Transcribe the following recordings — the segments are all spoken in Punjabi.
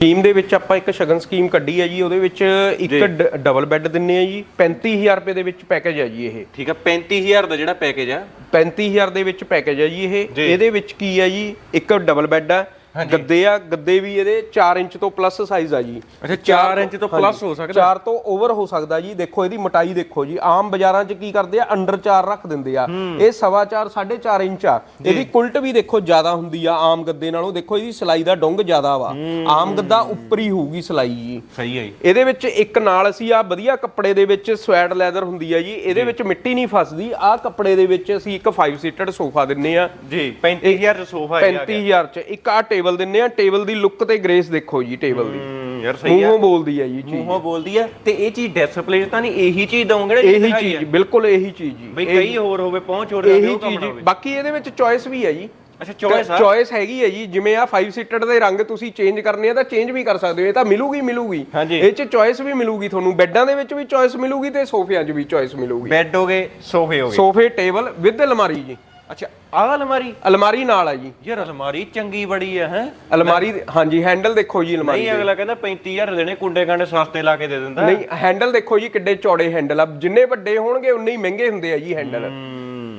ਸਕੀਮ ਦੇ ਵਿੱਚ ਆਪਾਂ ਇੱਕ ਸ਼ਗਨ ਸਕੀਮ ਕੱਢੀ ਹੈ ਜੀ ਉਹਦੇ ਵਿੱਚ ਇੱਕ ਡਬਲ ਬੈੱਡ ਦਿੰਨੇ ਆ ਜੀ। 35000 ਰੁਪਏ ਦੇ ਵਿੱਚ ਪੈਕੇਜ ਹੈ ਜੀ ਇਹ। ਠੀਕ ਆ 35000 ਦਾ ਜਿਹੜਾ ਪੈਕੇਜ ਆ। 35000 ਦੇ ਵਿੱਚ ਪੈਕੇਜ ਹੈ ਜੀ ਇਹ। ਇਹਦੇ ਵਿੱਚ ਕੀ ਹੈ ਜੀ ਇੱਕ ਡਬਲ ਬੈੱਡ ਆ ਗੱਦੇ ਆ ਗੱਦੇ ਵੀ ਇਹਦੇ 4 ਇੰਚ ਤੋਂ ਪਲੱਸ ਸਾਈਜ਼ ਆ ਜੀ। ਅੱਛਾ, ਚਾਰ ਇੰਚ ਤੋਂ plus ਹੋ ਸਕਦਾ? 4 ਤੋਂ ਓਵਰ ਹੋ ਸਕਦਾ ਜੀ। ਦੇਖੋ ਇਹਦੀ ਮੋਟਾਈ ਦੇਖੋ ਜੀ। ਆਮ ਬਾਜ਼ਾਰਾਂ 'ਚ ਕੀ ਕਰਦੇ ਆ? ਅੰਡਰ 4 ਰੱਖ ਦਿੰਦੇ ਆ। ਇਹ ਸਵਾ 4 4.5 ਇੰਚ ਆ। ਇਹਦੀ ਕੁਲਟ ਵੀ ਦੇਖੋ ਜ਼ਿਆਦਾ ਹੁੰਦੀ ਆ ਆਮ ਗੱਦੇ ਨਾਲੋਂ। ਦੇਖੋ ਇਹਦੀ ਸਲਾਈ ਦਾ ਡੁੰਗ ਜ਼ਿਆਦਾ ਵਾ। ਆਮ ਗੱਦਾ ਉੱਪਰ ਹੀ ਹੋਊਗੀ ਸਲਾਈ ਜੀ। ਸਹੀ ਹੈ ਜੀ। ਇਹਦੇ ਵਿੱਚ ਇੱਕ ਨਾਲ ਅਸੀਂ ਆ ਵਧੀਆ ਕੱਪੜੇ ਦੇ ਵਿੱਚ ਸਵੈਟ ਲੈਦਰ ਹੁੰਦੀ ਹੈ ਜੀ। ਇਹਦੇ ਵਿੱਚ ਮਿੱਟੀ ਨਹੀਂ ਫਸਦੀ। ਆ ਕੱਪੜੇ ਦੇ ਵਿੱਚ ਅਸੀਂ ਇੱਕ 5 ਸੀਟਡ ਸੋਫਾ ਦਿੰਨੇ ਆ। ਜੀ 35000 ਦਾ ਸੋਫਾ ਹੈ 35000 ਚ। ਇੱਕ ਆ ਟੇਬਲ ਦਿੰਨੇ ਆ ਟੇਬਲ ਦੀ ਲੁੱਕ ਤੇ ਗ੍ਰੇਸ ਦੇਖੋ ਜੀ ਟੇਬਲ ਦੀ। ਯਾਰ ਸਹੀ ਆ। ਮੂੰਹੋਂ ਬੋਲਦੀ ਹੈ ਜੀ ਚੀਜ਼। ਮੂੰਹੋਂ ਬੋਲਦੀ ਆ ਤੇ ਇਹ ਚੀਜ਼ ਡਿਸਪਲੇ ਤਾਂ ਨਹੀਂ ਇਹੀ ਚੀਜ਼ ਦਵਾਂਗੇ ਨਾ ਇਹੀ ਚੀਜ਼ ਬਿਲਕੁਲ ਇਹੀ ਚੀਜ਼ ਜੀ। ਬਈ ਕਈ ਹੋਰ ਹੋਵੇ ਪਹੁੰਚ ਹੋਰ ਇਹੀ ਚੀਜ਼ ਬਾਕੀ ਇਹਦੇ ਵਿੱਚ ਚੋਇਸ ਵੀ ਹੈ ਜੀ। ਅੱਛਾ ਚੋਇਸ ਆ? ਚੋਇਸ ਹੈਗੀ ਹੈ ਜੀ ਜਿਵੇਂ ਆ 5 ਸੀਟਡ ਦੇ ਰੰਗ ਤੁਸੀਂ ਚੇਂਜ ਕਰਨੇ ਆ ਤਾਂ ਚੇਂਜ ਵੀ ਕਰ ਸਕਦੇ ਹੋ ਇਹ ਤਾਂ ਮਿਲੂਗੀ ਮਿਲੂਗੀ। ਇਹ ਚ ਚੋਇਸ ਵੀ ਮਿਲੂਗੀ ਤੁਹਾਨੂੰ ਬੈੱਡਾਂ ਦੇ ਵਿੱਚ ਵੀ ਚੋਇਸ ਮਿਲੂਗੀ ਤੇ ਸੋਫਿਆਂ 'ਚ ਵੀ ਚੋਇਸ ਮਿਲੂਗੀ। ਬੈੱਡ ਹੋ ਗਏ ਸੋਫੇ ਹੋ ਗਏ। ਸੋਫੇ ਟੇਬਲ ਵਿਦ ਅਲਮਾਰੀ ਜੀ। ਅੱਛਾ ਆਹ ਅਲਮਾਰੀ? ਅਲਮਾਰੀ ਨਾਲ ਆ ਜੀ। ਯਾਰ ਅਲਮਾਰੀ ਚੰਗੀ ਬੜੀ ਆ ਹੈ? ਅਲਮਾਰੀ ਦੇ- ਹਾਂਜੀ ਹੈਂਡਲ ਦੇਖੋ ਜੀ ਅਲਮਾਰੀ ਨਹੀਂ ਅਗਲਾ ਕਹਿੰਦਾ 35000 ਦੇਣੇ ਕੁੰਡੇ ਕਾਂਡੇ ਸਸਤੇ ਲਾ ਕੇ ਦੇ ਦਿੰਦਾ। ਨਹੀਂ ਹੈਂਡਲ ਦੇਖੋ ਜੀ ਕਿੱਡੇ ਚੌੜੇ ਹੈਂਡਲ ਆ। ਜਿੰਨੇ ਵੱਡੇ ਹੋਣਗੇ ਉਨੇ ਹੀ ਮਹਿੰਗੇ ਹੁੰਦੇ ਆ ਜੀ ਹੈਂਡਲ।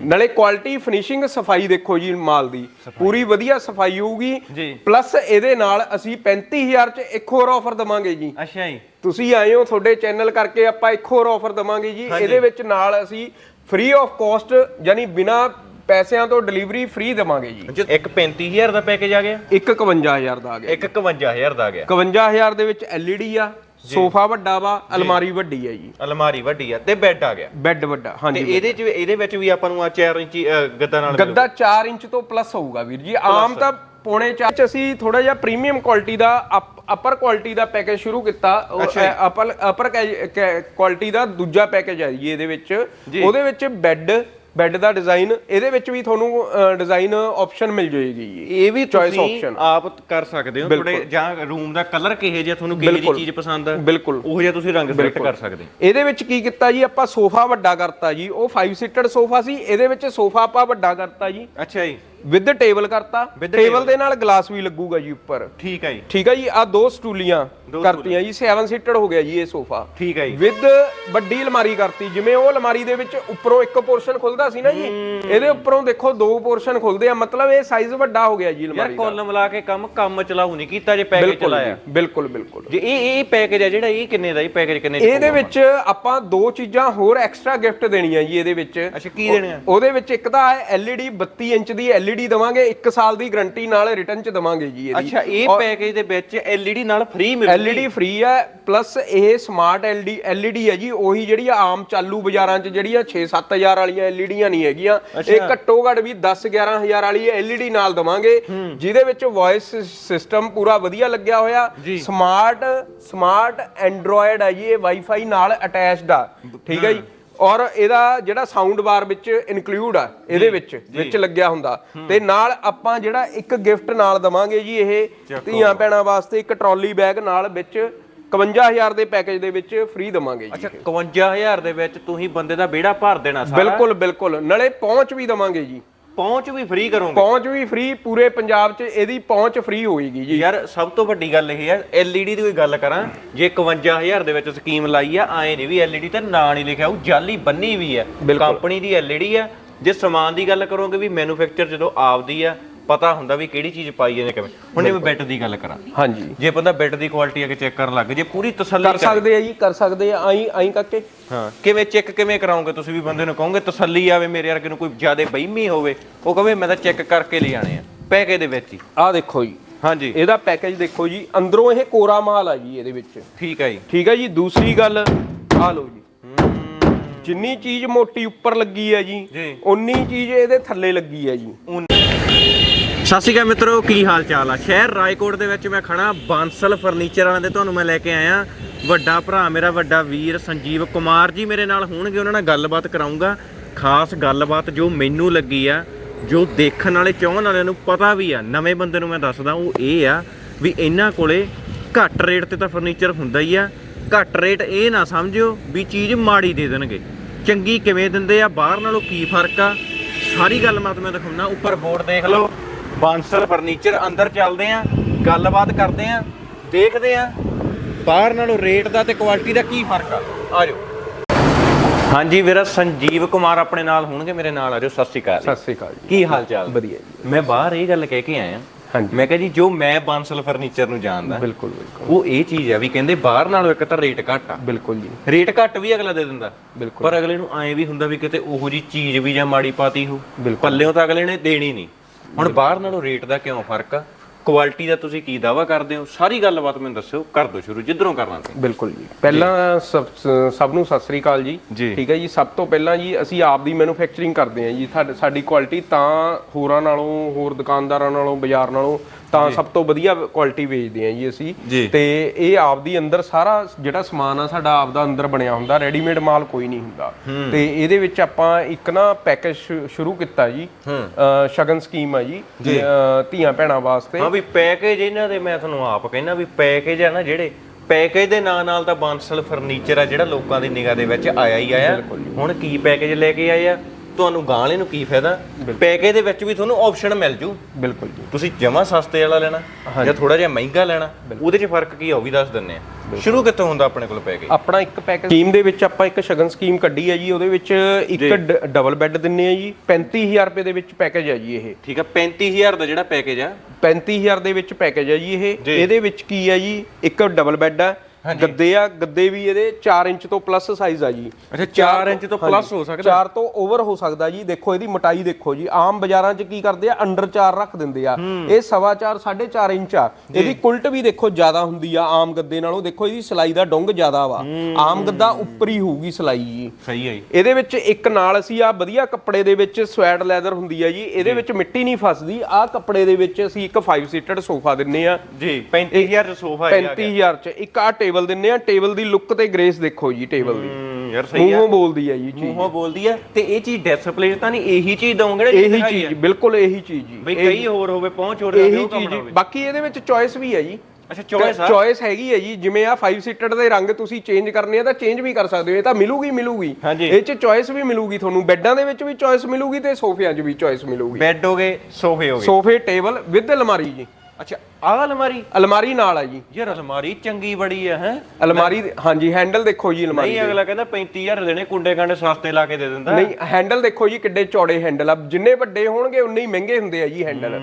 ਨਾਲੇ ਕੁਆਲਿਟੀ ਫਿਨਿਸ਼ਿੰਗ ਸਫ਼ਾਈ ਦੇਖੋ ਜੀ ਮਾਲ ਦੀ। ਪੂਰੀ ਵਧੀਆ ਸਫ਼ਾਈ ਹੋਊਗੀ। ਜੀ। ਪਲੱਸ ਇਹਦੇ ਨਾਲ ਅਸੀਂ 35000 ਚ ਇੱਕ ਹੋਰ ਆਫਰ ਦਵਾਂਗੇ ਜੀ। ਅੱਛਾ ਜੀ। ਤੁਸੀਂ ਆਏ ਹੋ ਤੁਹਾਡੇ ਚੈਨਲ ਕਰਕੇ ਆਪਾਂ ਇੱਕ ਹੋਰ ਆਫਰ ਦਵਾਂਗੇ ਜੀ। ਇਹਦੇ ਵਿੱਚ ਨਾਲ ਅਸੀਂ ਫ੍ਰੀ ਆਫ ਕਾਸਟ ਯਾਨੀ ਬਿਨਾ ਪੈਸਿਆਂ ਤੋਂ ਡਿਲੀਵਰੀ ਫ੍ਰੀ ਦਵਾਂਗੇ ਜੀ। ਇੱਕ 35000 ਦਾ ਪੈਕੇਜ ਆ ਗਿਆ? ਇੱਕ 51000 ਦਾ ਆ ਗਿਆ ਇੱਕ 51000 ਦਾ ਆ ਗਿਆ। 51000 ਦੇ ਵਿੱਚ LED ਆ ਸੋਫਾ ਵੱਡਾ ਵਾ ਅਲਮਾਰੀ ਵੱਡੀ ਆ ਜੀ। ਅਲਮਾਰੀ ਵੱਡੀ ਆ ਤੇ ਬੈੱਡ ਆ ਗਿਆ। ਬੈੱਡ ਵੱਡਾ ਤੇ ਹਾਂਜੀ ਇਹਦੇ ਚ ਇਹਦੇ ਵਿੱਚ ਵੀ ਆਪਾਂ ਨੂੰ ਆ 4 ਇੰਚੀ ਗੱਦਾ ਨਾਲ ਗੱਦਾ 4 ਇੰਚ ਤੋਂ ਪਲੱਸ ਹੋਊਗਾ ਵੀਰ ਜੀ। ਆਮ ਤਾਂ ਪੌਣੇ 4 ਚ ਅਸੀਂ ਥੋੜਾ ਜਿਹਾ ਪ੍ਰੀਮੀਅਮ ਕੁਆਲਿਟੀ ਦਾ ਅਪਰ ਕੁਆਲਿਟੀ ਦਾ ਪੈਕੇਜ ਸ਼ੁਰੂ ਕੀਤਾ। ਅਪਰ ਅਪਰ ਕੁਆਲਿਟੀ ਦਾ ਦੂਜਾ ਪੈਕੇਜ ਹੈ ਜੀ ਇਹਦੇ ਵਿੱਚ। ਉਹਦੇ ਵਿੱਚ ਬੈੱਡ ਬੈੱਡ ਦਾ ਡਿਜ਼ਾਈਨ ਇਹਦੇ ਵਿੱਚ ਵੀ ਤੁਹਾਨੂੰ ਡਿਜ਼ਾਈਨ ਆਪਸ਼ਨ ਮਿਲ ਜਾਏਗੀ ਜੀ। ਇਹ ਵੀ ਤੁਸੀਂ option। ਆਪ ਕਰ ਸਕਦੇ ਹੋ ਤੁਹਾਡੇ ਜਾਂ ਰੂਮ ਦਾ ਕਲਰ ਕਿਹੇ ਜਿਹਾ ਤੁਹਾਨੂੰ ਕਿਹੇ ਜਿਹੀ ਚੀਜ਼ ਪਸੰਦ ਆ ਬਿਲਕੁਲ। ਉਹ ਜਿਹਾ ਤੁਸੀਂ ਰੰਗ ਸਿਲੈਕਟ ਕਰ ਸਕਦੇ ਇਹਦੇ ਵਿੱਚ ਕੀ ਕੀਤਾ ਜੀ ਆਪਾਂ ਸੋਫਾ ਵੱਡਾ ਕਰਤਾ ਜੀ ਉਹ 5 ਸੀਟਡ ਸੋਫਾ ਸੀ ਇਹਦੇ ਵਿੱਚ ਸੋਫਾ ਆਪਾਂ ਵੱਡਾ ਕਰਤਾ ਜੀ। ਅੱਛਾ ਜੀ। ਵਿਦ ਟੇਬਲ ਕਰਤਾ। ਟੇਬਲ ਦੇ ਨਾਲ ਗਲਾਸ ਵੀ ਲੱਗੂਗਾ ਜੀ ਉੱਪਰ। ਠੀਕ ਹੈ ਜੀ। ਠੀਕ ਹੈ ਜੀ ਆ ਦੋ ਸਟੂਲੀਆਂ ਕਰਤੀਆਂ ਜੀ 7 ਸੀਟਡ ਹੋ ਗਿਆ ਜੀ ਇਹ ਸੋਫਾ ਠੀਕ ਹੈ ਜੀ। ਵਿਦ ਵੱਡੀ ਅਲਮਾਰੀ ਕਰਤੀ ਜਿਵੇਂ ਉਹ ਅਲਮਾਰੀ ਦੇ ਵਿੱਚ ਉੱਪਰੋਂ ਇੱਕ ਪੋਰਸ਼ਨ ਖੁੱਲਦਾ ਸੀ ਨਾ ਜੀ। ਇਹਦੇ ਉੱਪਰੋਂ ਦੇਖੋ ਦੋ ਪੋਰਸ਼ਨ ਖੁੱਲਦੇ ਆ ਮਤਲਬ ਇਹ ਸਾਈਜ਼ ਵੱਡਾ ਹੋ ਗਿਆ ਜੀ ਯਾਰ ਅਲਮਾਰੀ ਦਾ। ਕੁੱਲ ਮਿਲਾ ਕੇ ਕੰਮ ਕੰਮ ਚਲਾਉ ਨਹੀਂ ਕੀਤਾ ਜੇ ਪੈਕੇਜ ਬਿਲਕੁਲ ਚਲਾਇਆ। ਜੀ, ਬਿਲਕੁਲ ਬਿਲਕੁਲ। ਜੇ ਇਹ ਇਹ ਪੈਕੇਜ ਹੈ ਜਿਹੜਾ ਇਹ ਕਿੰਨੇ ਦਾ ਇਹ ਪੈਕੇਜ ਕਿੰਨੇ ਇਹਦੇ? ਵਿੱਚ ਆਪਾਂ ਦੋ ਚੀਜ਼ਾਂ ਹੋਰ ਐਕਸਟਰਾ ਗਿਫਟ ਦੇਣੀਆਂ ਜੀ ਇਹਦੇ ਵਿੱਚ। ਅੱਛਾ ਕੀ ਦੇਣੇ ਆ ਉਹਦੇ ਵਿੱਚ ਇੱਕ ਤਾਂ ਹੈ LED 32 ਇੰਚ ਦੀ LED ਦਵਾਂਗੇ 1 ਸਾਲ ਦੀ ਗਾਰੰਟੀ ਨਾਲ ਰਿਟਰਨ ਚ ਦਵਾਂਗੇ ਜੀ ਇਹਦੀ। ਅੱਛਾ ਇਹ ਪੈਕੇਜ ਦੇ ਵਿੱਚ LED ਨਾਲ ਫ੍ਰੀ ਮਿਲੂ LED ਫ੍ਰੀ ਹੈ ਪਲੱਸ ਇਹ ਸਮਾਰਟ LED LED ਹੈ ਜੀ ਉਹੀ ਜਿਹੜੀ ਆਮ ਚਾਲੂ ਬਾਜ਼ਾਰਾਂ 'ਚ ਜਿਹੜੀਆਂ 6-7000 ਵਾਲੀਆਂ LEDਆਂ ਨਹੀਂ ਹੈਗੀਆਂ। ਇਹ ਘੱਟੋ ਘੱਟ ਵੀ 10-11000 ਵਾਲੀ LED ਨਾਲ ਦਵਾਂਗੇ ਜਿਹਦੇ ਵਿੱਚ ਵੌਇਸ ਸਿਸਟਮ ਪੂਰਾ ਵਧੀਆ ਲੱਗਿਆ ਹੋਇਆ। ਸਮਾਰਟ ਸਮਾਰਟ ਐਂਡਰੋਇਡ ਹੈ ਜੀ ਇਹ ਵਾਈਫਾਈ ਨਾਲ ਅਟੈਚਡ ਆ। ਠੀਕ ਹੈ ਜੀ? ਔਰ ਇਹਦਾ ਜਿਹੜਾ ਸਾਊਂਡ ਬਾਰ ਵਿੱਚ ਇਨਕਲੂਡ ਆ ਇਹਦੇ ਵਿੱਚ ਵਿੱਚ ਲੱਗਿਆ ਹੁੰਦਾ। ਤੇ ਨਾਲ ਆਪਾਂ ਜਿਹੜਾ ਇੱਕ ਗਿਫਟ ਨਾਲ ਦਵਾਂਗੇ ਜੀ ਇਹ ਧੀਆਂ ਭੈਣਾਂ ਵਾਸਤੇ ਇੱਕ ਟਰਾਲੀ ਬੈਗ ਨਾਲ ਵਿੱਚ 51000 ਦੇ ਪੈਕੇਜ ਦੇ ਵਿੱਚ ਫ੍ਰੀ ਦਵਾਂਗੇ ਜੀ ਅੱਛਾ 51000 ਦੇ ਵਿੱਚ ਤੁਸੀਂ ਬੰਦੇ ਦਾ ਵਿਹੜਾ ਭਰ ਦੇਣਾ ਸਾਰਾ? ਬਿਲਕੁਲ ਬਿਲਕੁਲ। ਨਾਲੇ ਪਹੁੰਚ ਵੀ ਦਵਾਂਗੇ ਜੀ। ਪਹੁੰਚ ਵੀ ਫ੍ਰੀ ਕਰੋਗੇ। ਪਹੁੰਚ ਵੀ ਫ੍ਰੀ ਪੂਰੇ ਪੰਜਾਬ 'ਚ ਇਹਦੀ ਪਹੁੰਚ ਫ੍ਰੀ ਹੋਏਗੀ ਜੀ। ਯਾਰ ਸਭ ਤੋਂ ਵੱਡੀ ਗੱਲ ਇਹ ਹੈ LED ਦੀ ਕੋਈ ਗੱਲ ਕਰਾਂ ਜੇ 51000 ਦੇ ਵਿੱਚ ਸਕੀਮ ਲਾਈ ਆ ਆਏ ਨਹੀਂ ਵੀ LED ਤੇ ਨਾਂ ਨਹੀਂ ਲਿਖਿਆ ਉਹ ਜਾਲੀ ਬੰਨੀ ਵੀ ਹੈ। ਕੰਪਨੀ ਦੀ LED ਆ। ਜੇ ਸਮਾਨ ਦੀ ਗੱਲ ਕਰੋਗੇ ਵੀ ਮੈਨੂਫੈਕਚਰ ਜਦੋਂ ਆਪਦੀ ਆ ਪਤਾ ਹੁੰਦਾ ਵੀ ਕਿਹੜੀ ਚੀਜ਼ ਪਾਈ ਜਾਂਦੇ ਕਿਵੇਂ। ਹੁਣ ਇਹ ਬੈੱਡ ਦੀ ਗੱਲ ਕਰਾਂ ਹਾਂਜੀ। ਜੇ ਬੰਦਾ ਬੈੱਡ ਦੀ ਕੁਆਲਿਟੀ ਅਗੇ ਚੈੱਕ ਕਰਨ ਲੱਗ ਜੇ ਪੂਰੀ ਤਸੱਲੀ ਕਰ ਸਕਦੇ ਆ ਜੀ ਕਰ ਸਕਦੇ ਆ ਆਈ ਆਈ ਕਰਕੇ ਹਾਂ ਕਿਵੇਂ ਚੈੱਕ ਕਿਵੇਂ ਕਰਾਉਂਗੇ ਤੁਸੀਂ ਵੀ ਬੰਦੇ ਨੂੰ ਕਹੋਗੇ ਤਸੱਲੀ ਆਵੇ ਮੇਰੇ ਵਰਗੇ ਨੂੰ ਕੋਈ ਜ਼ਿਆਦਾ ਬਹਿਮੀ ਹੋਵੇ ਉਹ ਕਹੇ ਮੈਂ ਤਾਂ ਚੈੱਕ ਕਰਕੇ ਲੈ ਆਣੇ ਆ ਪੈਕੇ ਦੇ ਵਿੱਚ ਹੀ। ਆਹ ਦੇਖੋ ਜੀ ਹਾਂਜੀ। ਇਹਦਾ ਪੈਕੇਜ ਦੇਖੋ ਜੀ ਅੰਦਰੋਂ ਇਹ ਕੋਰਾ ਮਾਲ ਆ ਜੀ ਇਹਦੇ ਵਿੱਚ। ਠੀਕ ਹੈ ਜੀ। ਠੀਕ ਹੈ ਜੀ ਦੂਸਰੀ ਗੱਲ ਆ ਲਓ ਜੀ। ਜਿੰਨੀ ਚੀਜ਼ ਮੋਟੀ ਉੱਪਰ ਲੱਗੀ ਹੈ ਜੀ ਜੀ। ਉਨੀ ਚੀਜ਼ ਇਹਦੇ ਥੱਲੇ ਲੱਗੀ ਹੈ ਜੀ। ਸਤਿ ਸ਼੍ਰੀ ਅਕਾਲ ਮਿੱਤਰੋ, ਕੀ ਹਾਲ ਚਾਲ ਆ? ਸ਼ਹਿਰ ਰਾਏਕੋਟ ਦੇ ਵਿੱਚ ਮੈਂ ਖੜਾ ਬਾਂਸਲ ਫਰਨੀਚਰ ਵਾਲਿਆਂ ਦੇ ਤੁਹਾਨੂੰ ਮੈਂ ਲੈ ਕੇ ਆਇਆ। ਵੱਡਾ ਭਰਾ ਮੇਰਾ, ਵੱਡਾ ਵੀਰ ਸੰਜੀਵ ਕੁਮਾਰ ਜੀ ਮੇਰੇ ਨਾਲ ਹੋਣਗੇ, ਉਹਨਾਂ ਨਾਲ ਗੱਲਬਾਤ ਕਰਾਉਂਗਾ ਖਾਸ ਗੱਲਬਾਤ ਜੋ ਮੈਨੂੰ ਲੱਗੀ ਆ, ਜੋ ਦੇਖਣ ਵਾਲੇ, ਚਾਹਣ ਵਾਲਿਆਂ ਨੂੰ ਪਤਾ ਵੀ ਆ, ਨਵੇਂ ਬੰਦੇ ਨੂੰ ਮੈਂ ਦੱਸਦਾ, ਉਹ ਇਹ ਆ ਵੀ ਇਹਨਾਂ ਕੋਲੇ ਘੱਟ ਰੇਟ ਤੇ ਤਾਂ ਫਰਨੀਚਰ ਹੁੰਦਾ ਹੀ ਆ। ਘੱਟ ਰੇਟ ਇਹ ਨਾ ਸਮਝਿਓ ਵੀ ਚੀਜ਼ ਮਾੜੀ ਦੇ ਦੇਣਗੇ। ਚੰਗੀ ਕਿਵੇਂ ਦਿੰਦੇ ਆ, ਬਾਹਰ ਨਾਲੋਂ ਕੀ ਫ਼ਰਕ ਆ? ਸਾਰੀ ਗੱਲਬਾਤ ਮੈਂ ਤੁਹਾਨੂੰ ਦਿਖਾਉਣਾ ਉੱਪਰ ਬੋਰਡ ਦੇਖ ਲਓ। ਬਾਂਸਲ ਫਰਨੀਚਰ ਅੰਦਰ ਚੱਲਦੇ ਆ ਗੱਲਬਾਤ ਕਰਦੇ ਆ ਦੇਖਦੇ ਆ। ਬਾਹਰ ਨਾਲੋਂ ਰੇਟ ਦਾ ਤੇ ਕੁਆਲਿਟੀ ਦਾ ਕੀ ਫ਼ਰਕ ਆ? ਆ ਜਾਓ ਹਾਂਜੀ ਵੀਰਾ ਸੰਜੀਵ ਕੁਮਾਰ ਆਪਣੇ ਨਾਲ ਹੋਣਗੇ ਮੇਰੇ ਨਾਲ ਆ ਜਾਓ ਸਤਿ ਸ਼੍ਰੀ ਅਕਾਲ ਸਤਿ ਸ੍ਰੀ ਅਕਾਲ ਜੀ। ਕੀ ਹਾਲ ਚਾਲ? ਵਧੀਆ ਜੀ। ਮੈਂ ਬਾਹਰ ਇਹ ਗੱਲ ਕਹਿ ਕੇ ਆਇਆ ਹਾਂਜੀ। ਮੈਂ ਕਿਹਾ ਜੀ ਜੋ ਮੈਂ ਬਾਂਸਲ ਫਰਨੀਚਰ ਨੂੰ ਜਾਣਦਾ ਬਿਲਕੁਲ ਬਿਲਕੁਲ। ਉਹ ਇਹ ਚੀਜ਼ ਆ ਵੀ ਕਹਿੰਦੇ ਬਾਹਰ ਨਾਲੋਂ ਇੱਕ ਤਾਂ ਰੇਟ ਘੱਟ ਆ। ਬਿਲਕੁਲ ਜੀ। ਰੇਟ ਘੱਟ ਵੀ ਅਗਲਾ ਦੇ ਦਿੰਦਾ ਬਿਲਕੁਲ। ਪਰ ਅਗਲੇ ਨੂੰ ਐਂ ਵੀ ਹੁੰਦਾ ਵੀ ਕਿਤੇ ਉਹੋ ਜੀ ਚੀਜ਼ ਵੀ ਜਾਂ ਮਾੜੀ ਪਾਤੀ ਹੋ। ਪੱਲਿਓਂ ਤਾਂ ਅਗਲੇ ਨੇ ਦੇਣੀ ਨਹੀਂ। ਹੁਣ ਬਾਹਰ ਨਾਲੋਂ ਰੇਟ ਦਾ ਕਿਉਂ ਫ਼ਰਕ ਆ? ਕੁਆਲਿਟੀ ਦਾ ਤੁਸੀਂ ਕੀ ਦਾਵਾ ਕਰਦੇ ਹੋ? ਸਾਰੀ ਗੱਲਬਾਤ ਮੈਨੂੰ ਦੱਸਿਓ ਕਰ ਦਿਓ ਸ਼ੁਰੂ ਜਿੱਧਰੋਂ ਕਰਨਾ ਸੀ। ਬਿਲਕੁਲ ਜੀ। ਪਹਿਲਾਂ ਸਭ ਸਭ ਨੂੰ ਸਤਿ ਸ੍ਰੀ ਅਕਾਲ ਜੀ। ਜੀ। ਠੀਕ ਹੈ ਜੀ ਸਭ ਤੋਂ ਪਹਿਲਾਂ ਜੀ ਅਸੀਂ ਆਪ ਦੀ ਮੈਨੂਫੈਕਚਰਿੰਗ ਕਰਦੇ ਹਾਂ ਜੀ। ਸਾਡੇ- ਸਾਡੀ ਕੁਆਲਿਟੀ ਤਾਂ ਹੋਰਾਂ ਨਾਲੋਂ ਹੋਰ ਦੁਕਾਨਦਾਰਾਂ ਨਾਲੋਂ ਬਾਜ਼ਾਰ ਨਾਲੋਂ ਤਾਂ ਸਭ ਤੋਂ ਵਧੀਆ ਕੁਆਲਿਟੀ ਵੇਚਦੇ ਹਾਂ ਜੀ ਅਸੀਂ। ਤੇ ਇਹ ਆਪ ਦੀ ਅੰਦਰ ਸਾਰਾ ਜਿਹੜਾ ਸਮਾਨ ਆ ਸਾਡਾ ਆਪ ਦਾ ਅੰਦਰ ਬਣਿਆ ਹੁੰਦਾ ਰੈਡੀਮੇਡ ਮਾਲ ਕੋਈ ਨਹੀਂ ਹੁੰਦਾ। ਤੇ ਇਹਦੇ ਵਿੱਚ ਆਪਾਂ ਇੱਕ ਨਾ ਪੈਕੇਜ ਸ਼ੁਰੂ ਕੀਤਾ ਜੀ। ਸ਼ਗਨ ਸਕੀਮ ਆ ਜੀ। ਧੀਆਂ ਭੈਣਾਂ ਵਾਸਤੇ। ਹਾਂ ਵੀ ਪੈਕੇਜ ਇਹਨਾਂ ਦੇ ਮੈਂ ਤੁਹਾਨੂੰ ਆਪ ਕਹਿਣਾ ਵੀ ਪੈਕੇਜ ਆ ਨਾ ਜਿਹੜੇ ਪੈਕੇਜ ਦੇ ਨਾਂ ਨਾਲ ਤਾਂ ਬਾਂਸਲ ਫਰਨੀਚਰ ਆ ਜਿਹੜਾ ਲੋਕਾਂ ਦੀ ਨਿਗਾਹ ਦੇ ਵਿੱਚ ਆਇਆ ਹੀ ਆਇਆ। ਹੁਣ ਕੀ ਪੈਕੇਜ ਲੈ ਕੇ ਆਏ ਆ? ਤੁਹਾਨੂੰ ਗਾਂ ਵਾਲੇ ਨੂੰ ਕੀ ਫਾਇਦਾ? ਪੈਕੇਜ ਦੇ ਵਿੱਚ ਵੀ ਤੁਹਾਨੂੰ ਆਪਸ਼ਨ ਮਿਲ ਜੂ। ਬਿਲਕੁਲ ਜੀ। ਤੁਸੀਂ ਜਮਾ ਸਸਤੇ ਵਾਲਾ ਲੈਣਾ ਜਾਂ ਥੋੜਾ ਜਿਹਾ ਮਹਿੰਗਾ ਲੈਣਾ ਉਹਦੇ 'ਚ ਫ਼ਰਕ ਕੀ ਆ ਉਹ ਵੀ ਦੱਸ ਦਿੰਨੇ ਆ ਸ਼ੁਰੂ ਕਿੱਥੋਂ ਹੁੰਦਾ ਆਪਣੇ ਕੋਲ ਪੈਕੇਜ ਆਪਣਾ ਇੱਕ ਪੈਕੇਜ ਸਕੀਮ ਦੇ ਵਿੱਚ ਆਪਾਂ ਇੱਕ ਸ਼ਗਨ ਸਕੀਮ ਕੱਢੀ ਹੈ ਜੀ ਉਹਦੇ ਵਿੱਚ ਇੱਕ ਡਬਲ ਬੈੱਡ ਦਿੰਨੇ ਆ ਜੀ। 35000 ਰੁਪਏ ਦੇ ਵਿੱਚ ਪੈਕੇਜ ਹੈ ਜੀ ਇਹ। ਠੀਕ ਆ 35000 ਦਾ ਜਿਹੜਾ ਪੈਕੇਜ ਆ। 35000 ਦੇ ਵਿੱਚ ਪੈਕੇਜ ਹੈ ਜੀ ਇਹ। ਇਹਦੇ ਵਿੱਚ ਕੀ ਹੈ ਜੀ ਇੱਕ ਡਬਲ ਬੈੱਡ ਹੈ ਗੱਦੇ ਆ ਗੱਦੇ ਵੀ ਇਹਦੇ 4 ਇੰਚ ਤੋਂ ਪਲੱਸ ਸਾਈਜ਼ ਆ ਜੀ। ਅੱਛਾ 4 ਇੰਚ ਤੋਂ ਪਲੱਸ ਹੋ ਸਕਦਾ। 4 ਤੋਂ ਓਵਰ ਹੋ ਸਕਦਾ ਜੀ। ਦੇਖੋ ਇਹਦੀ ਮੋਟਾਈ ਦੇਖੋ ਜੀ। ਆਮ ਬਾਜ਼ਾਰਾਂ 'ਚ ਕੀ ਕਰਦੇ ਆ? ਅੰਡਰ 4 ਰੱਖ ਦਿੰਦੇ ਆ। ਇਹ ਸਵਾ 4 4.5 ਇੰਚ ਆ। ਇਹਦੀ ਕੁਲਟ ਵੀ ਦੇਖੋ ਜ਼ਿਆਦਾ ਹੁੰਦੀ ਆ ਆਮ ਗੱਦੇ ਨਾਲੋਂ। ਦੇਖੋ ਇਹਦੀ ਸਲਾਈ ਦਾ ਡੁੰਗ ਜ਼ਿਆਦਾ ਵਾ। ਆਮ ਗੱਦਾ ਉੱਪਰ ਹੀ ਹੋਊਗੀ ਸਲਾਈ ਜੀ। ਸਹੀ ਹੈ ਜੀ। ਇਹਦੇ ਵਿੱਚ ਇੱਕ ਨਾਲ ਅਸੀਂ ਆ ਵਧੀਆ ਕੱਪੜੇ ਦੇ ਵਿੱਚ ਸਵੈਟ ਲੈਦਰ ਹੁੰਦੀ ਹੈ ਜੀ। ਇਹਦੇ ਵਿੱਚ ਮਿੱਟੀ ਨਹੀਂ ਫਸਦੀ। ਆ ਕੱਪੜੇ ਦੇ ਵਿੱਚ ਅਸੀਂ ਇੱਕ 5 ਸੀਟਡ ਸੋਫਾ ਦਿੰਨੇ ਆ। ਜੀ 35000 ਦਾ ਸੋਫਾ ਹੈ 35000 ਚ। ਇੱਕ ਆ ਟੇਬਲ ਦਿੰਨੇ ਆ ਟੇਬਲ ਦੀ ਲੁੱਕ ਤੇ ਗ੍ਰੇਸ ਦੇਖੋ ਜੀ ਟੇਬਲ ਦੀ। ਯਾਰ ਸਹੀ ਆ। ਮੂੰਹੋਂ ਬੋਲਦੀ ਆ ਜੀ ਚੀਜ਼। ਮੂੰਹੋਂ ਬੋਲਦੀ ਆ ਤੇ ਇਹ ਚੀਜ਼ ਡਿਸਪਲੇ ਤਾਂ ਨਹੀਂ ਇਹੀ ਚੀਜ਼ ਦਵੋਗੇ ਨਾ ਇਹੀ ਚੀਜ਼ ਆ? ਬਿਲਕੁਲ ਇਹੀ ਚੀਜ਼ ਜੀ। ਬਈ ਕਈ ਹੋਰ ਹੋਵੇ ਪਹੁੰਚ ਹੋਰ ਇਹੀ ਚੀਜ਼ ਬਾਕੀ ਇਹਦੇ ਵਿੱਚ ਚੋਇਸ ਵੀ ਹੈ ਜੀ। ਅੱਛਾ ਚੋਇਸ ਆ? ਚੋਇਸ ਹੈਗੀ ਹੈ ਜੀ ਜਿਵੇਂ ਆ 5 ਸੀਟਡ ਦੇ ਰੰਗ ਤੁਸੀਂ ਚੇਂਜ ਕਰਨੇ ਆ ਤਾਂ ਚੇਂਜ ਵੀ ਕਰ ਸਕਦੇ ਹੋ ਇਹ ਤਾਂ ਮਿਲੂਗੀ ਮਿਲੂਗੀ। ਇਹ ਚ ਚੋਇਸ ਵੀ ਮਿਲੂਗੀ ਤੁਹਾਨੂੰ ਬੈੱਡਾਂ ਦੇ ਵਿੱਚ ਵੀ ਚੋਇਸ ਮਿਲੂਗੀ ਤੇ ਸੋਫਿਆਂ 'ਚ ਵੀ ਚੋਇਸ ਮਿਲੂਗੀ। ਬੈੱਡ ਹੋ ਗਏ ਸੋਫੇ ਹੋ ਗਏ। ਸੋਫੇ ਟੇਬਲ ਵਿਦ ਅਲਮਾਰੀ ਜੀ। ਅੱਛਾ ਆਹ ਅਲਮਾਰੀ? ਅਲਮਾਰੀ ਨਾਲ ਆ ਜੀ। ਯਾਰ ਅਲਮਾਰੀ ਚੰਗੀ ਬੜੀ ਆ ਹੈ? ਅਲਮਾਰੀ ਦੇ- ਹਾਂਜੀ ਹੈਂਡਲ ਦੇਖੋ ਜੀ ਅਲਮਾਰੀ ਨਹੀਂ ਅਗਲਾ ਕਹਿੰਦਾ 35000 ਦੇਣੇ ਕੁੰਡੇ ਕਾਂਡੇ ਸਸਤੇ ਲਾ ਕੇ ਦੇ ਦਿੰਦਾ। ਨਹੀਂ ਹੈਂਡਲ ਦੇਖੋ ਜੀ ਕਿੱਡੇ ਚੌੜੇ ਹੈਂਡਲ ਆ। ਜਿੰਨੇ ਵੱਡੇ ਹੋਣਗੇ ਉਨੇ ਹੀ ਮਹਿੰਗੇ ਹੁੰਦੇ ਆ ਜੀ ਹੈਂਡਲ।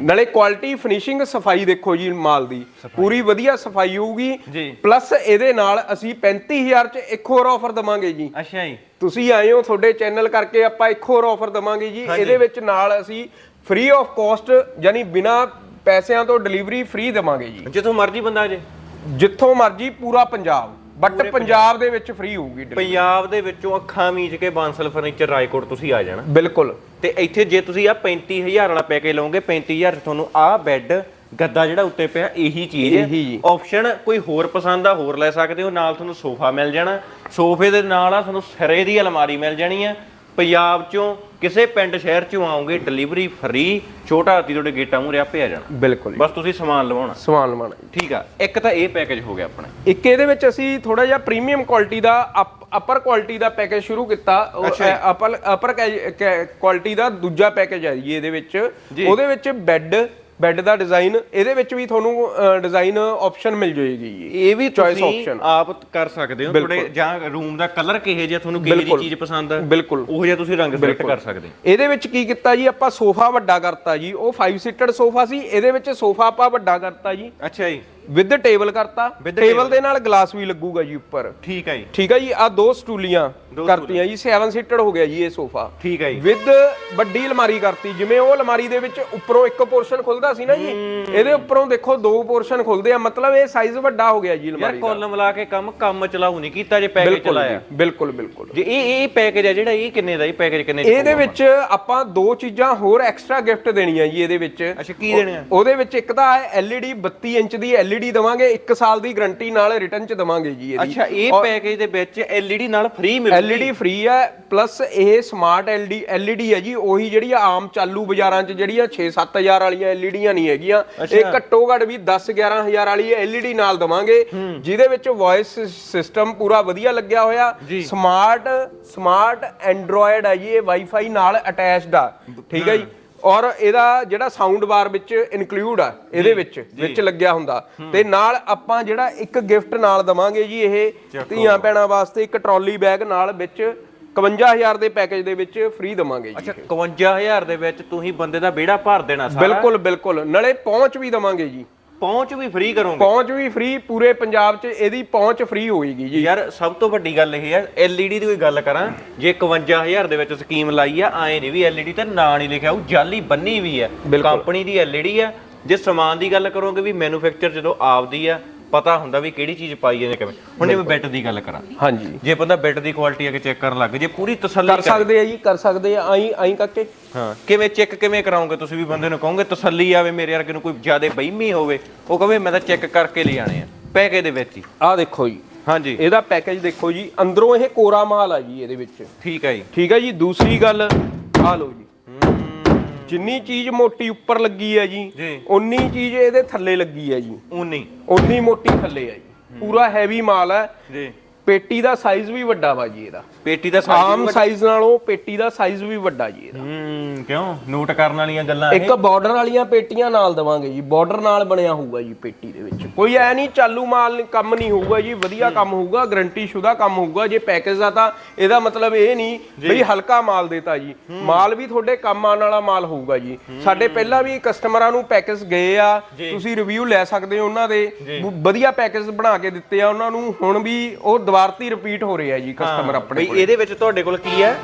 ਨਾਲੇ ਕੁਆਲਿਟੀ ਫਿਨਿਸ਼ਿੰਗ ਸਫ਼ਾਈ ਦੇਖੋ ਜੀ ਮਾਲ ਦੀ। ਪੂਰੀ ਵਧੀਆ ਸਫ਼ਾਈ ਹੋਊਗੀ। ਜੀ। ਪਲੱਸ ਇਹਦੇ ਨਾਲ ਅਸੀਂ 35000 ਚ ਇੱਕ ਹੋਰ ਆਫਰ ਦਵਾਂਗੇ ਜੀ। ਅੱਛਾ ਜੀ। ਤੁਸੀਂ ਆਏ ਹੋ ਤੁਹਾਡੇ ਚੈਨਲ ਕਰਕੇ ਆਪਾਂ ਇੱਕ ਹੋਰ ਆਫਰ ਦਵਾਂਗੇ ਜੀ। ਇਹਦੇ ਵਿੱਚ ਨਾਲ ਅਸੀਂ ਫ੍ਰੀ ਆਫ ਕਾਸਟ ਯਾਨੀ ਬਿਨਾ ਪੈਸਿਆਂ ਤੋਂ ਡਿਲੀਵਰੀ ਫ੍ਰੀ ਦਵਾਂਗੇ ਜੀ। ਜਿੱਥੋਂ ਮਰਜ਼ੀ ਬੰਦਾ ਜੇ। ਜਿੱਥੋਂ ਮਰਜ਼ੀ ਪੂਰਾ ਪੰਜਾਬ ਬਟ ਪੰਜਾਬ। ਦੇ ਵਿੱਚ ਫ੍ਰੀ ਹੋਊਗੀ delivery। ਪੰਜਾਬ ਦੇ ਵਿੱਚੋਂ ਅੱਖਾਂ ਮੀਚ ਕੇ ਬਾਂਸਲ ਫਰਨੀਚਰ ਰਾਏਕੋਟ ਤੁਸੀਂ ਆ ਜਾਣਾ। ਬਿਲਕੁਲ। ਤੇ ਇੱਥੇ ਜੇ ਤੁਸੀਂ ਆ 35000 ਵਾਲਾ ਪੈਕੇਜ ਲਓਗੇ 35000 ਚ ਤੁਹਾਨੂੰ ਆ ਬੈੱਡ ਗੱਦਾ ਜਿਹੜਾ ਉੱਤੇ ਪਿਆ ਇਹੀ ਚੀਜ਼ ਹੈ। ਇਹੀ ਜੀ। ਆਪਸ਼ਨ ਕੋਈ ਹੋਰ ਪਸੰਦ ਆ ਹੋਰ ਲੈ ਸਕਦੇ ਹੋ ਨਾਲ ਤੁਹਾਨੂੰ ਸੋਫਾ ਮਿਲ ਜਾਣਾ। ਸੋਫੇ ਦੇ ਨਾਲ ਆ ਤੁਹਾਨੂੰ ਸਿਰੇ ਦੀ ਅਲਮਾਰੀ ਮਿਲ ਜਾਣੀ ਆ। ਪੰਜਾਬ ਚੋਂ ਕਿਸੇ ਪਿੰਡ ਸ਼ਹਿਰ ਚੋਂ ਆਉਂਗੇ ਡਿਲੀਵਰੀ ਫ੍ਰੀ ਛੋਟਾ ਹਾਥੀ ਤੁਹਾਡੇ ਗੇਟਾਂ ਮੂਹਰੇ ਆਪੇ ਆ ਜਾਣਾ। ਬਿਲਕੁਲ ਜੀ। ਬਸ ਤੁਸੀਂ ਸਮਾਨ ਲਵਾਉਣਾ। ਸਵਾਲ ਲਵਾਉਣਾ। ਠੀਕ ਆ ਇੱਕ ਤਾਂ ਇਹ ਪੈਕੇਜ ਹੋ ਗਿਆ ਆਪਣਾ। ਇੱਕ ਇਹਦੇ ਵਿੱਚ ਅਸੀਂ ਥੋੜਾ ਜਿਹਾ ਪ੍ਰੀਮੀਅਮ ਕੁਆਲਿਟੀ ਦਾ ਅਪਰ ਕੁਆਲਿਟੀ ਦਾ ਪੈਕੇਜ ਸ਼ੁਰੂ ਕੀਤਾ। ਅਪਰ ਅਪਰ ਕੁਆਲਿਟੀ ਦਾ ਦੂਜਾ ਪੈਕੇਜ ਹੈ ਜੀ ਇਹਦੇ ਵਿੱਚ। ਉਹਦੇ ਵਿੱਚ ਬੈੱਡ ਬੈੱਡ ਦਾ ਡਿਜ਼ਾਈਨ ਇਹਦੇ ਵਿੱਚ ਵੀ ਤੁਹਾਨੂੰ ਡਿਜ਼ਾਈਨ ਆਪਸ਼ਨ ਮਿਲ ਜਾਏਗੀ। ਇਹ ਵੀ ਤੁਸੀਂ option। ਆਪ ਕਰ ਸਕਦੇ ਹੋ ਤੁਹਾਡੇ ਜਾਂ ਰੂਮ ਦਾ ਕਲਰ ਕਿਹੇ ਜਿਹਾ ਤੁਹਾਨੂੰ ਕਿਹੇ ਜੀ ਚੀਜ਼ ਪਸੰਦ ਆ ਬਿਲਕੁਲ। ਉਹ ਜਿਹਾ ਤੁਸੀਂ ਰੰਗ ਸਿਲੈਕਟ ਕਰ ਸਕਦੇ ਹੋ। ਇਹਦੇ ਵਿੱਚ ਕੀ ਕੀਤਾ ਜੀ ਆਪਾਂ ਸੋਫਾ ਵੱਡਾ ਕਰਤਾ ਜੀ ਉਹ 5 ਸੀਟਡ ਸੋਫਾ ਸੀ ਇਹਦੇ ਵਿੱਚ ਸੋਫਾ ਆਪਾਂ ਵੱਡਾ ਕਰਤਾ ਜੀ। ਅੱਛਾ ਜੀ। ਵਿਦ ਟੇਬਲ ਕਰਤਾ With ਟੇਬਲ ਦੇ ਨਾਲ ਗਲਾਸ ਵੀ ਲੱਗੂਗਾ ਜੀ ਉੱਪਰ। ਠੀਕ ਹੈ ਜੀ। ਠੀਕ ਹੈ ਜੀ ਆ ਦੋ ਸਟੂਲੀਆਂ ਕਰਤੀਆਂ ਜੀ 7 ਸੀਟਡ ਹੋ ਗਿਆ ਜੀ ਇਹ ਸੋਫਾ ਠੀਕ ਹੈ ਜੀ। ਵਿਦ ਵੱਡੀ ਅਲਮਾਰੀ ਕਰਤੀ ਜਿਵੇਂ ਉਹ ਅਲਮਾਰੀ ਦੇ ਵਿੱਚ ਉੱਪਰੋਂ ਇੱਕ ਪੋਰਸ਼ਨ ਖੁੱਲਦਾ ਸੀ ਨਾ ਜੀ ਇਹਦੇ ਉੱਪਰੋਂ ਦੇਖੋ ਦੋ ਪੋਰਸ਼ਨ ਖੁੱਲਦੇ ਆ ਮਤਲਬ ਇਹ ਸਾਈਜ਼ ਵੱਡਾ ਹੋ ਗਿਆ ਜੀ ਯਾਰ ਅਲਮਾਰੀ ਦਾ। ਕੁੱਲ ਮਿਲਾ ਕੇ ਕੰਮ ਕੰਮ ਚਲਾਉ ਨਹੀਂ ਕੀਤਾ ਜੇ ਪੈਕੇਜ ਬਿਲਕੁਲ ਚਲਾਇਆ। ਜੀ, ਬਿਲਕੁਲ ਬਿਲਕੁਲ। ਜੇ ਇਹ ਇਹ ਪੈਕੇਜ ਹੈ ਜਿਹੜਾ ਇਹ ਕਿੰਨੇ ਦਾ ਇਹ ਪੈਕੇਜ ਕਿੰਨੇ ਚ ਇਹਦੇ? ਵਿੱਚ ਆਪਾਂ ਦੋ ਚੀਜ਼ਾਂ ਹੋਰ ਐਕਸਟਰਾ ਗਿਫਟ ਦੇਣੀਆਂ ਜੀ ਇਹਦੇ ਵਿੱਚ। ਅੱਛਾ ਕੀ ਦੇਣੇ ਆ ਉਹਦੇ ਵਿੱਚ ਇੱਕ ਤਾਂ ਹੈ LED 32 ਇੰਚ ਦੀ LED ਦਵਾਂਗੇ 1 ਸਾਲ ਦੀ ਗਾਰੰਟੀ ਨਾਲ ਰਿਟਰਨ ਚ ਦਵਾਂਗੇ ਜੀ ਇਹਦੀ। ਅੱਛਾ ਇਹ ਪੈਕੇਜ ਦੇ ਵਿੱਚ LED ਨਾਲ ਫ੍ਰੀ ਮਿਲੂ LED ਫ੍ਰੀ ਹੈ ਪਲੱਸ ਇਹ ਸਮਾਰਟ LED LED ਹੈ ਜੀ ਉਹੀ ਜਿਹੜੀ ਆਮ ਚਾਲੂ ਬਾਜ਼ਾਰਾਂ 'ਚ ਜਿਹੜੀਆਂ 6-7000 ਵਾਲੀਆਂ LEDਆਂ ਨਹੀਂ ਹੈਗੀਆਂ। ਇਹ ਘੱਟੋ ਘੱਟ ਵੀ 10-11000 ਵਾਲੀ LED ਨਾਲ ਦਵਾਂਗੇ ਜਿਹਦੇ ਵਿੱਚ ਵੌਇਸ ਸਿਸਟਮ ਪੂਰਾ ਵਧੀਆ ਲੱਗਿਆ ਹੋਇਆ। ਸਮਾਰਟ ਸਮਾਰਟ ਐਂਡਰੋਇਡ ਹੈ ਜੀ ਇਹ ਵਾਈਫਾਈ ਨਾਲ ਅਟੈਚਡ ਆ। ਠੀਕ ਹੈ ਜੀ? ਔਰ ਇਹਦਾ ਜਿਹੜਾ ਸਾਊਂਡ ਬਾਰ ਵਿੱਚ ਇਨਕਲੂਡ ਆ ਇਹਦੇ ਵਿੱਚ ਵਿੱਚ ਲੱਗਿਆ ਹੁੰਦਾ। ਤੇ ਨਾਲ ਆਪਾਂ ਜਿਹੜਾ ਇੱਕ ਗਿਫਟ ਨਾਲ ਦਵਾਂਗੇ ਜੀ ਇਹ ਧੀਆਂ ਭੈਣਾਂ ਵਾਸਤੇ ਇੱਕ ਟਰਾਲੀ ਬੈਗ ਨਾਲ ਵਿੱਚ 51000 ਦੇ ਪੈਕੇਜ ਦੇ ਵਿੱਚ ਫ੍ਰੀ ਦਵਾਂਗੇ ਜੀ ਅੱਛਾ 51000 ਦੇ ਵਿੱਚ ਤੁਸੀਂ ਬੰਦੇ ਦਾ ਵਿਹੜਾ ਭਰ ਦੇਣਾ ਸਾਰਾ? ਬਿਲਕੁਲ ਬਿਲਕੁਲ। ਨਾਲੇ ਪਹੁੰਚ ਵੀ ਦਵਾਂਗੇ ਜੀ। ਪਹੁੰਚ ਵੀ ਫ੍ਰੀ ਕਰੋਗੇ। ਪਹੁੰਚ ਵੀ ਫ੍ਰੀ ਪੂਰੇ ਪੰਜਾਬ 'ਚ ਇਹਦੀ ਪਹੁੰਚ ਫ੍ਰੀ ਹੋਏਗੀ ਜੀ। ਯਾਰ ਸਭ ਤੋਂ ਵੱਡੀ ਗੱਲ ਇਹ ਹੈ LED ਦੀ ਕੋਈ ਗੱਲ ਕਰਾਂ ਜੇ 51000 ਦੇ ਵਿੱਚ ਸਕੀਮ ਲਾਈ ਆ ਆਏ ਨਹੀਂ ਵੀ LED ਤੇ ਨਾਂ ਨਹੀਂ ਲਿਖਿਆ ਉਹ ਜਾਲੀ ਬੰਨੀ ਵੀ ਹੈ। ਕੰਪਨੀ ਦੀ LED ਆ। ਜੇ ਸਮਾਨ ਦੀ ਗੱਲ ਕਰੋਗੇ ਵੀ ਮੈਨੂਫੈਕਚਰ ਜਦੋਂ ਆਪਦੀ ਆ ਪਤਾ ਹੁੰਦਾ ਵੀ ਕਿਹੜੀ ਚੀਜ਼ ਪਾਈ ਹੈ ਜਾਂ ਕਿਵੇਂ। ਹੁਣ ਜੇ ਮੈਂ ਬੈੱਡ ਦੀ ਗੱਲ ਕਰਾਂ। ਹਾਂਜੀ। ਜੇ ਬੰਦਾ ਬੈੱਡ ਦੀ ਕੁਆਲਿਟੀ ਅਗੇ ਚੈੱਕ ਕਰਨ ਲੱਗ ਜੇ ਪੂਰੀ ਤਸੱਲੀ ਕਰ ਸਕਦੇ ਆ ਜੀ ਕਰ ਸਕਦੇ ਆ ਆਈ ਆਈ ਕਰਕੇ ਹਾਂ ਕਿਵੇਂ ਚੈੱਕ ਕਿਵੇਂ ਕਰਾਉਂਗੇ ਤੁਸੀਂ ਵੀ ਬੰਦੇ ਨੂੰ ਕਹੋਗੇ ਤਸੱਲੀ ਆਵੇ ਮੇਰੇ ਵਰਗੇ ਨੂੰ ਕੋਈ ਜ਼ਿਆਦਾ ਬਹਿਮੀ ਹੋਵੇ ਉਹ ਕਹੇ ਮੈਂ ਤਾਂ ਚੈੱਕ ਕਰਕੇ ਲੈ ਆਣੇ ਆ ਪੈਕੇ ਦੇ ਵਿੱਚ ਹੀ। ਆਹ ਦੇਖੋ ਜੀ। ਹਾਂਜੀ। ਇਹਦਾ ਪੈਕੇਜ ਦੇਖੋ ਜੀ ਅੰਦਰੋਂ ਇਹ ਕੋਰਾ ਮਾਲ ਆ ਜੀ ਇਹਦੇ ਵਿੱਚ। ਠੀਕ ਹੈ ਜੀ। ਠੀਕ ਹੈ ਜੀ ਦੂਸਰੀ ਗੱਲ ਆਹ ਲਓ ਜੀ। ਜਿੰਨੀ ਚੀਜ਼ ਮੋਟੀ ਉੱਪਰ ਲੱਗੀ ਹੈ ਜੀ ਜੀ। ਉਨੀ ਚੀਜ਼ ਇਹਦੇ ਥੱਲੇ ਲੱਗੀ ਹੈ ਜੀ। ਉਨੀ ਉਨੀ ਮੋਟੀ ਥੱਲੇ ਹੈ ਜੀ। ਪੂਰਾ ਹੈਵੀ ਮਾਲ ਹੈ। ਜੀ। ਪੇਟੀ ਦਾ ਸਾਈਜ਼ ਵੀ ਵੱਡਾ ਵਾ ਜੀ ਇਹਦਾ। ਪੇਟੀ ਦਾ ਆਮ ਸਾਈਜ਼ ਨਾਲੋਂ ਪੇਟੀ ਦਾ ਸਾਈਜ਼ ਵੀ ਵੱਡਾ ਜੀ ਇਹਦਾ। ਕਿਉਂ? ਨੋਟ ਕਰਨ ਵਾਲੀਆਂ ਗੱਲਾਂ ਇਹ? ਇੱਕ ਬਾਰਡਰ ਵਾਲੀਆਂ ਪੇਟੀਆਂ ਨਾਲ ਦਵਾਂਗੇ ਜੀ। ਬਾਰਡਰ ਨਾਲ ਬਣਿਆ ਹੋਊਗਾ ਜੀ ਪੇਟੀ ਦੇ ਵਿੱਚ। ਕੋਈ ਐ ਨਹੀਂ ਚਾਲੂ ਮਾਲ ਨੀ- ਕੰਮ ਨਹੀਂ ਹੋਊਗਾ ਜੀ ਵਧੀਆ ਕੰਮ ਹੋਊਗਾ ਗਰੰਟੀ ਸ਼ੁਦਾ ਕੰਮ ਹੋਊਗਾ। ਜੇ ਪੈਕੇਜ ਦਾ ਤਾਂ ਇਹਦਾ ਮਤਲਬ ਇਹ ਨਹੀਂ ਬਈ ਹਲਕਾ ਮਾਲ ਦੇਤਾ ਜੀ। ਮਾਲ ਵੀ ਤੁਹਾਡੇ ਕੰਮ ਆਉਣ ਵਾਲਾ ਮਾਲ ਹੋਊਗਾ ਜੀ। ਸਾਡੇ ਪਹਿਲਾਂ ਵੀ ਕਸਟਮਰਾਂ ਨੂੰ ਪੈਕੇਜ ਗਏ ਆ। ਤੁਸੀਂ ਰਿਵਿਊ ਲੈ ਸਕਦੇ ਹੋ ਉਹਨਾਂ ਦੇ। ਵ- ਵਧੀਆ ਪੈਕੇਜ ਬਣਾ ਕੇ ਦਿੱਤੇ ਆ ਉਹਨਾਂ ਨੂੰ। ਹੁਣ ਵੀ ਉਹ ਦੁਬਾਰਤੀ ਰਿਪੀਟ ਹੋ ਰਿਹਾ ਜੀ ਕਸਟਮਰ ਆਪਣੇ ਬਈ ਇਹਦੇ ਵਿੱਚ ਤੁਹਾਡੇ ਕੋਲ ਕੀ ਹੈ?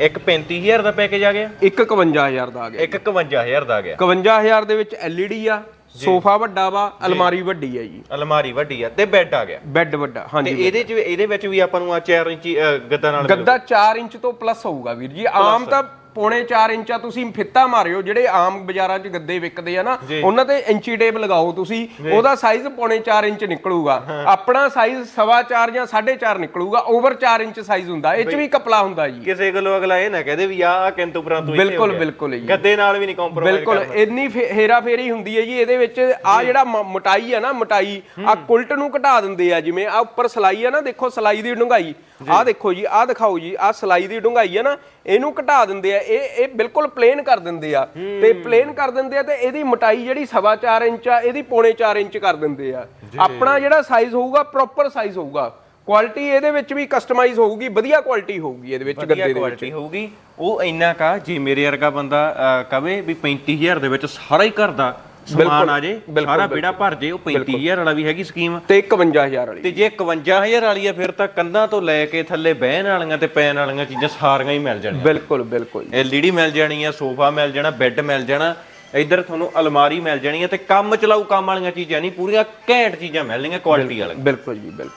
ਇੱਕ 35000 ਦਾ ਪੈਕੇਜ ਆ ਗਿਆ। ਇੱਕ 51000 ਦਾ ਆ ਗਿਆ ਇੱਕ 51000 ਦਾ ਆ ਗਿਆ। 51000 ਦੇ ਵਿੱਚ LED ਆ ਸੋਫਾ ਵੱਡਾ ਵਾ ਅਲਮਾਰੀ ਵੱਡੀ ਆ ਜੀ। ਅਲਮਾਰੀ ਵੱਡੀ ਆ ਤੇ ਬੈੱਡ ਆ ਗਿਆ। ਬੈੱਡ ਵੱਡਾ ਤੇ ਹਾਂਜੀ ਇਹਦੇ ਚ ਇਹਦੇ ਵਿੱਚ ਵੀ ਆਪਾਂ ਨੂੰ ਆ 4 ਇੰਚੀ ਅ, ਗੱਦਾ ਨਾਲ ਗੱਦਾ 4 ਇੰਚ ਤੋਂ ਪਲੱਸ ਹੋਊਗਾ ਵੀਰ ਜੀ। ਆਮ ਤਾਂ ਪੌਣੇ 4 ਇੰਚਾ ਤੁਸੀਂ ਫਿੱਤਾ ਮਾਰਿਓ ਜਿਹੜੇ ਆਮ ਬਾਜ਼ਾਰਾਂ 'ਚ ਗੱਦੇ ਵਿਕਦੇ ਆ ਨਾ ਉਹਨਾਂ ਤੇ ਇੰਚੀ ਟੇਪ ਲਗਾਓ ਤੁਸੀਂ ਉਹਦਾ ਸਾਈਜ਼ ਪੌਣੇ 4 ਇੰਚ ਨਿਕਲੂਗਾ। ਆਪਣਾ ਸਾਈਜ਼ ਸਵਾ 4 ਜਾਂ 4.5 ਨਿਕਲੂਗਾ ਓਵਰ 4 ਇੰਚ ਸਾਈਜ਼ ਹੁੰਦਾ ਇਹ 'ਚ ਵੀ ਕਪਲਾ ਹੁੰਦਾ ਜੀ। ਕਿਸੇ ਗੱਲੋਂ ਅਗਲਾ ਇਹ ਨਾ ਕਹਦੇ ਵੀ ਆ ਕਿੰਤੂ ਪਰੰਤੂ ਬਿਲਕੁਲ। ਬਿਲਕੁਲ ਜੀ। ਗੱਦੇ ਨਾਲ ਵੀ ਨਹੀਂ ਕੰਪਰੋਮਾਈਜ਼ ਬਿਲਕੁਲ ਇੰਨੀ ਹੇਰਾ ਫੇਰੀ ਹੁੰਦੀ ਹੈ ਜੀ ਇਹਦੇ ਵਿੱਚ ਆ ਜਿਹੜਾ ਮੋਟਾਈ ਹੈ ਨਾ ਮੋਟਾਈ ਆ ਕੁਲਟ ਨੂੰ ਘਟਾ ਦਿੰਦੇ ਆ ਜਿਵੇਂ ਆ ਉੱਪਰ ਸਲਾਈ ਹੈ ਨਾ ਦੇਖੋ ਸਲਾਈ ਦੀ ਡੂੰਘਾਈ। ਆ ਦੇਖੋ ਜੀ ਆ ਦਿਖਾਓ ਜੀ ਆ ਸਲਾਈ ਦੀ ਡੂੰਘਾਈ ਹੈ ਨਾ ਇਹਨੂੰ ਘਟਾ ਦਿੰਦੇ ਆ ਇਹ ਇਹ ਬਿਲਕੁਲ ਪਲੇਨ ਕਰ ਦਿੰਦੇ ਆ। ਤੇ ਪਲੇਨ ਕਰ ਦਿੰਦੇ ਆ ਤੇ ਇਹਦੀ ਮੋਟਾਈ ਜਿਹੜੀ ਸਵਾ 4 ਇੰਚ ਆ ਇਹਦੀ ਪੌਣੇ 4 ਇੰਚ ਕਰ ਦਿੰਦੇ ਆ। ਆਪਣਾ ਜਿਹੜਾ ਸਾਈਜ਼ ਹੋਊਗਾ ਪ੍ਰੋਪਰ ਸਾਈਜ਼ ਹੋਊਗਾ। ਕੁਆਲਿਟੀ ਇਹਦੇ ਵਿੱਚ ਵੀ ਕਸਟਮਾਈਜ਼ ਹੋਊਗੀ ਵਧੀਆ ਕੁਆਲਿਟੀ ਹੋਊਗੀ ਇਹਦੇ ਵਿੱਚ ਗੱਦੇ ਦੇ ਵਿੱਚ। ਕੁਆਲਿਟੀ ਹੋਊਗੀ। ਉਹ ਇੰਨਾ ਕਾ ਜੇ ਮੇਰੇ ਵਰਗਾ ਬੰਦਾ ਕਵੇ ਵੀ 35000 ਦੇ ਵਿੱਚ ਸਾਰਾ ਹੀ ਘਰ ਦਾ ਸਮਾਨ ਆ ਜੇ ਸਾਰਾ ਬੇੜਾ ਭਰ ਜੇ ਉਹ 35000 ਵਾਲਾ ਵੀ ਹੈਗੀ ਸਕੀਮ। ਤੇ 51000 ਵਾਲੀ ਤੇ ਜੇ 51000 ਵਾਲੀ ਆ ਫਿਰ ਤਾਂ ਕੰਧਾਂ ਤੋਂ ਲੈ ਕੇ ਥੱਲੇ ਬਹਿਣ ਵਾਲੀਆਂ ਤੇ ਪੈਣ ਵਾਲੀਆਂ ਚੀਜ਼ਾਂ ਸਾਰੀਆਂ ਹੀ ਮਿਲ ਜਾਣੀਆਂ। ਬਿਲਕੁਲ ਬਿਲਕੁਲ। ਐਲਈਡੀ ਮਿਲ ਜਾਣੀ ਆ ਸੋਫਾ ਮਿਲ ਜਾਣਾ ਬੈੱਡ ਮਿਲ ਜਾਣਾ ਇੱਧਰ ਤੁਹਾਨੂੰ ਅਲਮਾਰੀ ਮਿਲ ਜਾਣੀ ਆ ਤੇ ਕੰਮ ਚਲਾਊ ਕੰਮ ਵਾਲੀਆਂ ਚੀਜ਼ਾਂ ਨਹੀਂ ਪੂਰੀਆਂ ਘੈਂਟ ਚੀਜ਼ਾਂ ਮਿਲਣਗੀਆਂ ਕੁਆਲਿਟੀ ਵਾਲੀਆਂ। ਬਿਲਕੁਲ ਜੀ ਬਿਲਕੁਲ।